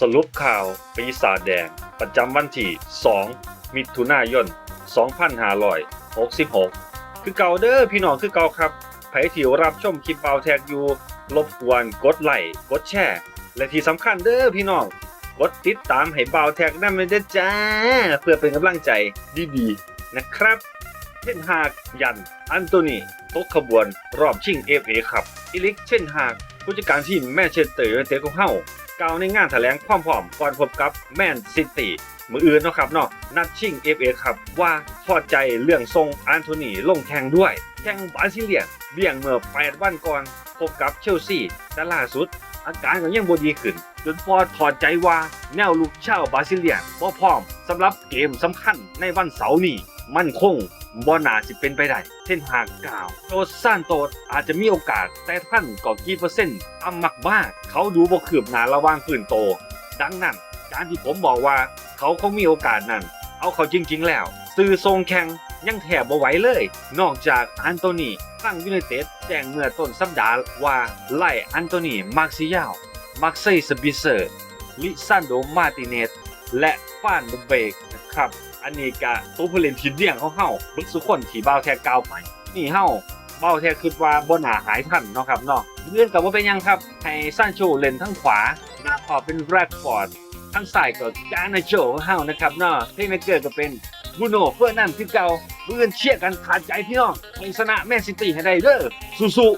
สรุปข่าวปีศาจแดง ประจำวันที่ 2 มิถุนายน 2566 คือเก่าเด้อพี่น้องคือเก่าครับไผที่รับชมคลิปเบาแท็กอยู่รบกวนกดไลค์กดแชร์ และที่สำคัญเด้อพี่น้อง กดติดตามให้เบาแท็กนั่นเลยด้จ้า เพื่อเป็นกำลังใจดีๆ นะครับเช่นหากยัน อันโตนีตกขบวนรอบชิงเอฟเอครับอิลิกเช่นหากผู้จัดการทีมแมนเชสเตอร์ยูไนเต็ดของเฮา กล่าวในงานแถลงความพร้อมก่อนพบกับแมนซิตี้มืออื่นนะครับเนาะนัดชิง FA ครับว่าพอใจเรื่องทรงอันโทนีลงแข่งด้วย แข่งบาซิเลียนเบี่ยงเมื่อ8วันก่อนพบกับเชลซีแต่ล่าสุด อาการก็ยังบ่ดีขึ้น จนพอถอดใจว่าแนวลุกเช่าบาซิเลียนบ่พร้อมสำหรับเกมสำคัญในวันเสาร์นี้มั่นคง บ่น่าสิเป็นไปได้เช่นหากกล่าวโจซานโตสอาจจะมีโอกาสแต่ท่านก็กี่เปอร์เซ็นต์ต่ำมากมากเขาดูบ่คืบหน้าระว่างฟื้นโต ดังนั้นการที่ผมบอกว่าเขาคงมีโอกาสนั้น เอาเขาจริง ๆ แล้วสื่อทรงแข่งยังแถบบ่ไหวเลย นอกจากอันโตนีตั้งยูไนเต็ดแจ้งเมื่อต้นสัปดาห์ว่าไล่อันโตนีมาร์ซิยาลมาร์เซย์สบิเซอร์ลิซันโดมาร์ติเนสและฟานเดเบกนะครับ อันนี้ก็ตัวผู้เล่นทีมเดี่ยงเของเฮาบิกสุคนที่บ่าแท้ก้าวไป นี่เฮาเบ่าแท้คิดว่าบ่น่าหายทันเนาะครับเนาะเรื่องกับว่าเป็นยังครับให้ซานโชเล่นทั้งขวาหน้าขอเป็นแรดฟอร์ดทั้งซ้ายก็จานาโจของเฮานะครับเนาะเพลย์เมเกอร์ก็เป็นบูโน่เฟอร์นันด์คือเก่าเพื่อนเชียร์กันขาดใจพี่น้องให้ชนะแมนซิตี้ให้ได้เด้อสู้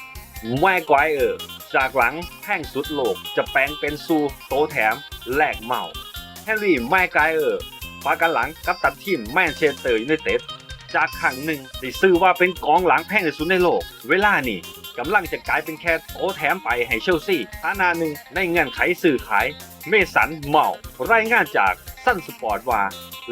ๆไม่กวายเออจากหลังแข้งสุดโลกจะแปลงเป็นซูโตแถมแลกเมาแฮร์รี่ไม่กายเออ ปากันหลังกับตัดทีมแมนเชสเตอร์ยูไนเต็ดจากครั้งหนึ่งที่ซื้อว่าเป็นกองหลังแพงที่สุดในโลก เวลานี่กำลังจะกลายเป็นแค่โอแถมไปให้เชลซีฐานาหนึ่งในเงื่อนไขสื่อขาย เมสันเมา รายงานจาก สั้นสปอร์ตว่า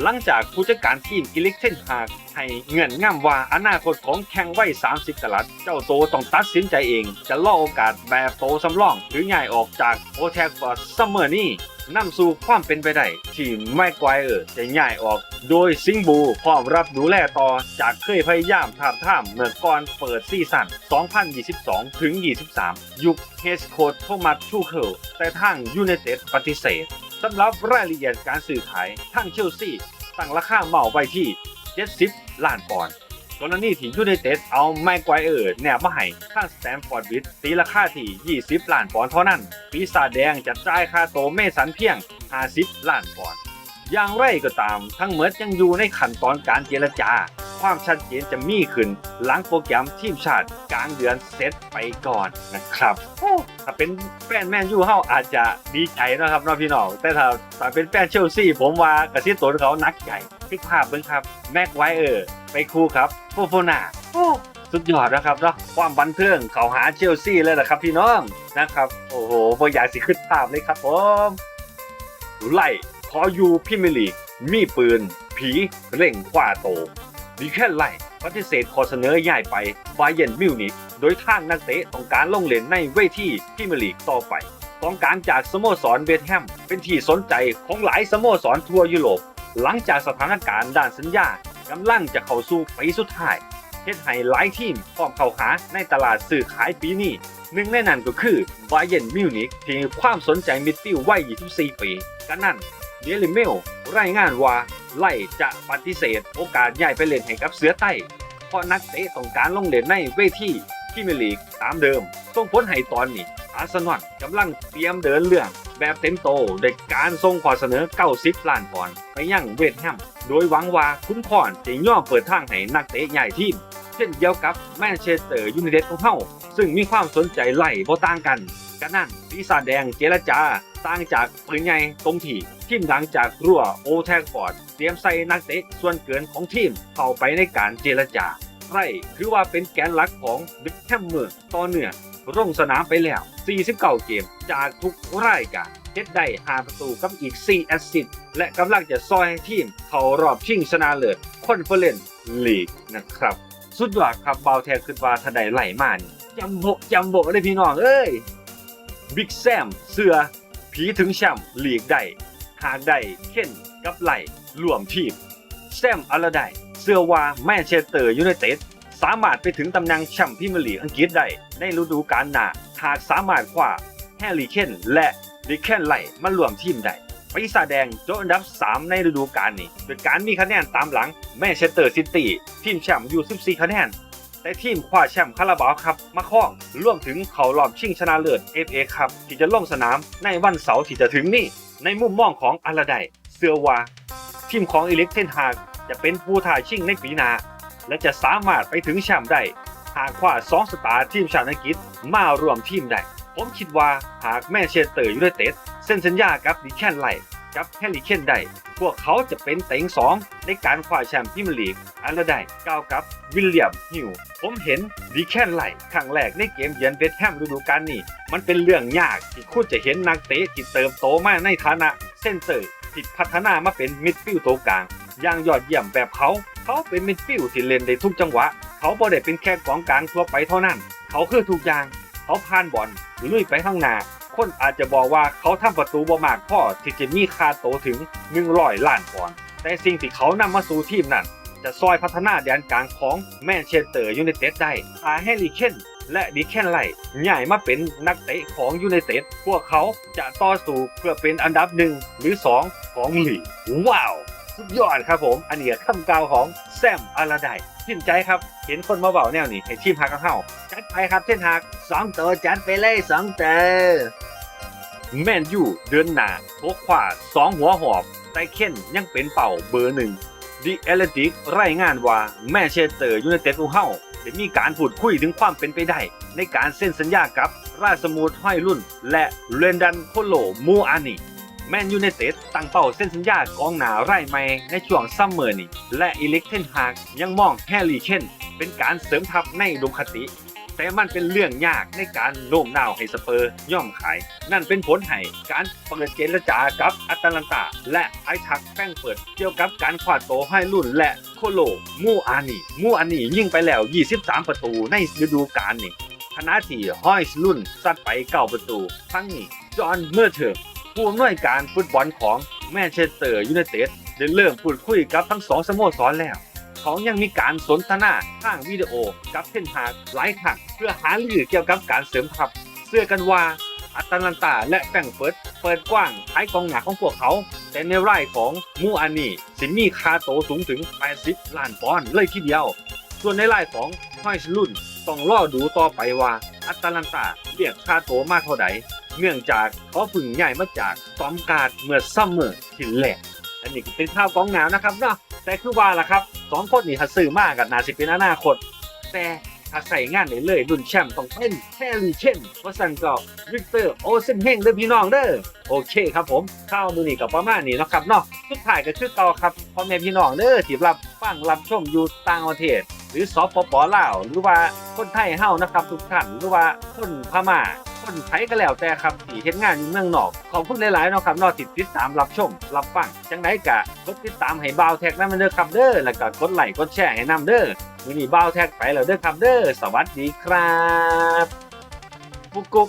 หลังจากผู้จัดการทีมอิเล็กเทนฮากให้เงื่อนง่ำว่าอนาคตของแข่งไว้ 30 กลัด เจ้าโตต้องตัดสินใจเอง จะล่อโอกาสแบบโตสำรอง หรือย้ายออกจากโอแทกฟอร์ซัมเมอร์นี้นำสู่ความเป็นไปได้ที่แม็กไกวเออร์จะย้ายออก โดยซิงบูพร้อมรับดูแลต่อจากเคยพยายามถามท่ามเมื่อก่อนเปิดซีซั่น 2022 ถึง 23 ยุคเฮสโคดโทมัสชูเคิลแต่ทางยูไนเต็ดปฏิเสธ สำหรับรายละเอียดการซื้อขายทางเชลซีตั้งราคาเหมาไว้ที่ 70 ล้านปอนด์กรณีที่ยูไนเต็ดเอาแม็กไกเออร์แนบมาให้ทางสแตมฟอร์ดวิดตีราคาที่ 20 ล้านปอนด์เท่านั้น ปีศาจแดงจะจ่ายค่าโตเมสันเพียง 50 ล้านปอนด์อย่างไรก็ตามทั้งหมดยังอยู่ในขั้นตอนการเจรจา ความชัดเจนจะมีขึ้น หลังโปรแกรมทีมชาติกลางเดือนเซตไปก่อนนะครับถ้าเป็นแฟนแมนยูเฮาอาจจะดีใจนะครับน้องพี่น้องแต่ถ้าถ้าเป็นแฟนเชลซีผมว่ากระซิบตัวเขานักใหญ่พลิกภาพเบิ่งครับแม็กไวเออร์ไปคู่ครับโฟโฟนาสุดยอดนะครับเนาะความบันเทิงเขาหาเชลซีเลยนะครับพี่น้องนะครับโอ้โหบอยากสิขึ้นภาพเลยครับผมไล่ขออยู่พิมลีกมีปืน ผีเร่งขว้าโต ดีแค่ไล่ปฏิเสธขอเสนอย้ายไปไบเยนมิวนิกโดยทางนักเตะต้องการลงเล่นในเวทีพรีเมียร์ลีกต่อไปกองกลางจากสโมสรเบธแฮมเป็นที่สนใจของหลายสโมสรทั่วยุโรป หลังจากสถานการณ์ด้านสัญญากำลังจะเข้าสู่ปีสุดท้ายเฮ็ดให้หลายทีมพร้อมเข้าหาในตลาดซื้อขายปีนี้หนึ่งในนั้นก็คือบาเยนมิวนิกที่ความสนใจมิดฟิลด์วัย 24 ปีกันนั่นเดลิเมลรายงานว่า ไล่จะปฏิเสธ โอกาสย้ายไปเล่นให้กับเสือใต้ เพราะนักเตะต้องการลงเล่นในเวทีพรีเมลีกตามเดิมส่งผลให้ตอนนี้อาร์เซนอลกำลังเตรียมเดินเรื่องแบบเต็มโตโดยการส่งขอเสนอ 90 ล้านปอนด์ไปยังเวทแฮม โดยหวังว่าคุณพรจะย่อมเปิดทางให้นักเตะใหญ่ทีม เช่นเดียวกับแมนเชสเตอร์ยูไนเต็ดของเฮาซึ่งมีความสนใจไล่บ่ต่างกันกันนั่นปีศาจแดงเจรจา ต่างจากปืนใหญ่ตรงที่ทีมหลังจากรั่วโอแทกฟอร์ดเตรียมใส่นักเตะส่วนเกินของทีมเข้าไปในการเจรจาไรถือว่าเป็นแกนหลักของบิ๊กแฮมเมอร์ต่อเนื่องลงสนามไปแล้ว 49 เกมจากทุกรายการเฮ็ดได้5ประตูกับอีก 4 แอสซิสต์และกำลังจะซอยให้ทีม เข้ารอบชิงชนะเลิศคอนเฟอเรนซ์ลีกนะครับ สุดยอดครับบาแทนขึ้นว่าถ้าได้ไหลมานี่จำบกจำบกเลยพี่น้องเอ้ยบิ๊กแซมเสือ ผีถึงแชมป์ลีกได้หากได้เข้นกับไหลรวมทีมแซมอลาไดเสื้อว่าแมนเชสเตอร์ยูไนเต็ดสามารถไปถึงตำแหน่งแชมป์พรีเมียร์ลีกอังกฤษได้ในฤดูกาลหน้าหากสามารถคว้าแฮร์รี่เคนและดิแคนไล่มารวมทีมได้ปีศาจแดงโจบอันดับ 3 ในฤดูกาลนี้โดยการมีคะแนนตามหลังแมนเชสเตอร์ซิตี้ทีมแชมป์อยู่ 14 คะแนน แต่ทีมคว้าแชมป์คาราบาวครับมาครองรวมถึงเขารอบชิงชนะเลิศ FA ครับที่จะลงสนามในวันเสาร์ที่จะถึงนี้ ในมุมมองของอาราไดเสือว่า ทีมของอิเล็กเทนฮากจะเป็นผู้ท้าชิงในปีหน้าและจะสามารถไปถึงแชมป์ได้ หากคว้าสองสตาร์ทีมชาติอังกฤษมารวมทีมได้ผมคิดว่าหากแมนเชสเตอร์ยูไนเต็ดเซ็นสัญญากับดิแคนไล กับแฮร์รี่เคนได้ พวกเขาจะเป็นเต็งสองในการคว้าแชมป์พรีเมียร์ลีกอันละได้ก้าวกับวิลเลียมฮิวผมเห็นดิแคนไลครั้งแรกในเกมเยือนเวสต์แฮมฤดูกาลนี้ มันเป็นเรื่องยากที่คุณจะเห็นนักเตะที่เติบโตมาในฐานะเซนเตอร์ที่พัฒนามาเป็นมิดฟิลด์ตัวกลางอย่างยอดเยี่ยมแบบเขา เขาเป็นมิดฟิลด์ที่เล่นได้ทุกจังหวะ เขาบ่ได้เป็นแค่กองกลางทั่วไปเท่านั้น เขาคือทุกอย่าง เขาผ่านบอลลุยไปข้างหน้า คนอาจจะบอกว่าเขาทำประตูบ่มากพอที่จะมีค่าโตถึง 100 ล้านปอนด์แต่สิ่งที่เขานำมาสู่ทีมนั้น จะซอยพัฒนาแดนกลางของแมนเชสเตอร์ยูไนเต็ดได้อาแฮร์รี่เคนและดิแคนไลย้ายมาเป็นนักเตะของยูไนเต็ดพวกเขาจะต่อสู้เพื่อเป็นอันดับหนึ่งหรือ 2 ของลีกว้าวสุดยอดครับผม อันนี้คำกล่าวของแซมอาราไดชื่นใจครับ เห็นคนมาเบาแนวนี้ให้ทีมฮักกับเฮาจัดไปครับเช่นฮักสองเตัวจัดไปเลยสองเตัว แมนยูเดินหน้าโคขวาสองหัวหอบไตเคนยังเป็นเป่าเบอร์หนึ่งดิเอเลติกรายงานว่าแมนเชสเตอร์ยูไนเต็ดของเฮาได้มีการพูดคุยถึงความเป็นไปได้ ในการเซ็นสัญญากับราชสมูทห้อยรุ่น และเรนดันโคโลมูอานีแมนยูไนเต็ดตั้งเป้าเส้นสัญญากองหนาไร่ใหม่ในช่วงซัมเมอร์นี้และอิเล็กเทนฮากยังมองแฮร์รี่เคนเป็นการเสริมทัพในอุดมคติ แต่มันเป็นเรื่องยากในการโน้มน้าวให้สเปอร์ย่อมขาย นั่นเป็นผลให้การเปิดเจรจากับอัตแลนตา และไอทักแป้งเปิดเกี่ยวกับการคว้าโตให้รุ่นและโคโล มูอานีมูอานียิงไปแล้ว 23 ประตูในฤดูกาลนี้ขณะที่ฮอยรุ่นซัดไปเก้าประตู ทั้งนี้จอห์นเมอร์เทอร์ผู้อำนวยการฟุตบอลของแมนเชสเตอร์ยูไนเต็ดได้เริ่มพูดคุยกับทั้งสองสโมสรแล้ว เขายังมีการสนทนาทางวิดีโอกับเทนฮากหลายครั้งเพื่อหารือเกี่ยวกับการเสริมทัพเชื่อกันว่าอัตแลนตาและแฟรงเฟิร์ตเปิดกว้างขายกองหนาของพวกเขา แต่ในรายของมูอานีสิมีคาโตสูงถึง 80 ล้านปอนด์เลยทีเดียว ส่วนในรายของฮอยส์ลุนต้องรอดูต่อไปว่าอัตแลนตาเรียกคาโตมากเท่าใดเนื่องจากเขาเพึ่งใหญ่มาจากซอมการ์ดเมื่อซัมเมอร์ที่แรกอันนี้ก็เป็นข้าวกองหนาวนะครับเนาะแต่คือว่าล่ะครับ สองคนนี่ถ้าซื้อมากกับนาสิเป็นอนาคต แต่ถ้าใส่งานได้เลยรุ่นแชมป์ต้องเป็นแฮร์รี่เชนว่าสั่นก็วิกเตอร์โอเซนเฮงเด้อพี่น้องเด้อโอเคครับผมข้าวมือนี่กับประมาณนี้นะครับเนาะสุดท้ายก็คือต่อครับพ่อแม่พี่น้องเด้อที่รับฟังรับชมอยู่ต่างประเทศ หรือสปปลาวหรือว่าคนไทยเฮานะครับ ทุกท่านหรือว่าคนพม่า คนไทยก็แล้วแต่ครับที่เฮ็ดงานอยู่เมืองนอกขอบคุณหลายๆเนาะครับนอกติดติดตามรับชม รับฟังจังไดกะกดติดตามให้บ่าวแท็กนำเด้อครับเด้อแล้วก็กดไลค์กดแชร์ให้นำเด้อมื้อนี้บ่าวแท็กไปแล้วเด้อครับเด้อสวัสดีครับกุ๊กกุ๊ก